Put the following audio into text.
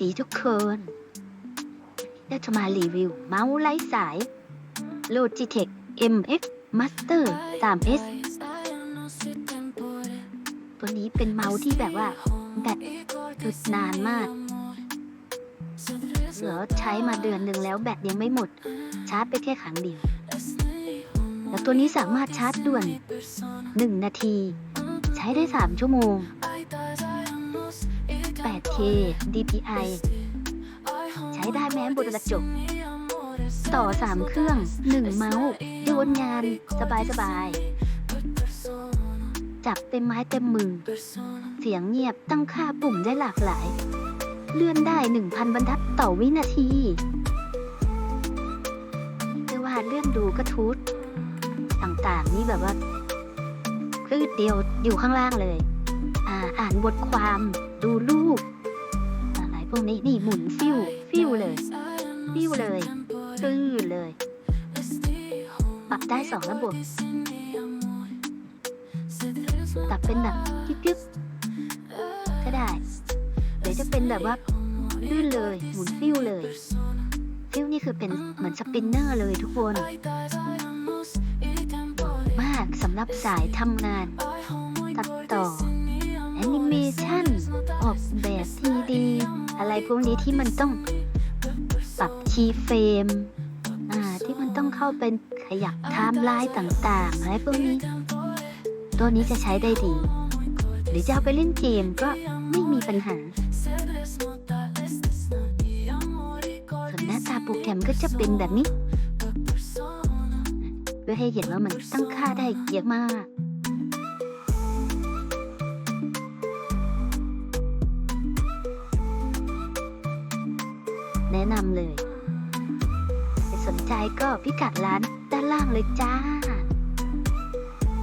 ดีทุกคนเราจะมารีวิวเมาส์ไร้สาย Logitech MX Master 3S ตัวนี้เป็นเมาส์ที่แบบว่าแบตอึดนานมากเหลือใช้มาเดือนหนึ่งแล้วแบตยังไม่หมด ชาร์จไปแค่ครั้งเดียว แล้วตัวนี้สามารถชาร์จด่วน 1 นาที ใช้ได้ 3 ชั่วโมง 8K DPI ใช้ได้แม้บนกระจก ต่อ 3 เครื่อง 1 เมาส์โยนงาน สบายสบายจับเต็มไม้เต็มมือ เสียงเงียบตั้งค่าปุ่มได้หลากหลาย เลื่อนได้ 1,000 บรรทัดต่อวินาทีไม่ว่าเลื่อนดูกระทูดต่างๆ นี่แบบว่าคลืดเดียวอยู่ข้างล่างเลย อ่าอ่านบทความ ดูรูปอะไรพวกนี้นี่หมุนฟิวฟิวเลย ฟิวเลยตื้อเลย ปรับได้สองระบบปรับเป็นแบบกึ๊บก็ได้ เดี๋ยวจะเป็นแบบว่าลื่นเลยหมุนฟิวเลย ฟิวนี่คือเป็นเหมือนสปินเนอร์เลยทุกคนมากสำหรับสายทำงาน อะไรพวกนี้ที่มันต้องปรับคีย์เฟรมอ่าที่มันต้องเข้าเป็นขยับไทม์ไลน์ต่างๆ อะไรพวกนี้ ตัวนี้จะใช้ได้ดี หรือจะเอาไปเล่นเกมก็ไม่มีปัญหาส่วนหน้าตาโปรแกรมก็จะเป็นแบบนี้เพื่อให้เห็นว่ามันตั้งค่าได้เยอะมาก แนะนำเลย สนใจก็พิกัดร้านด้านล่างเลยจ้า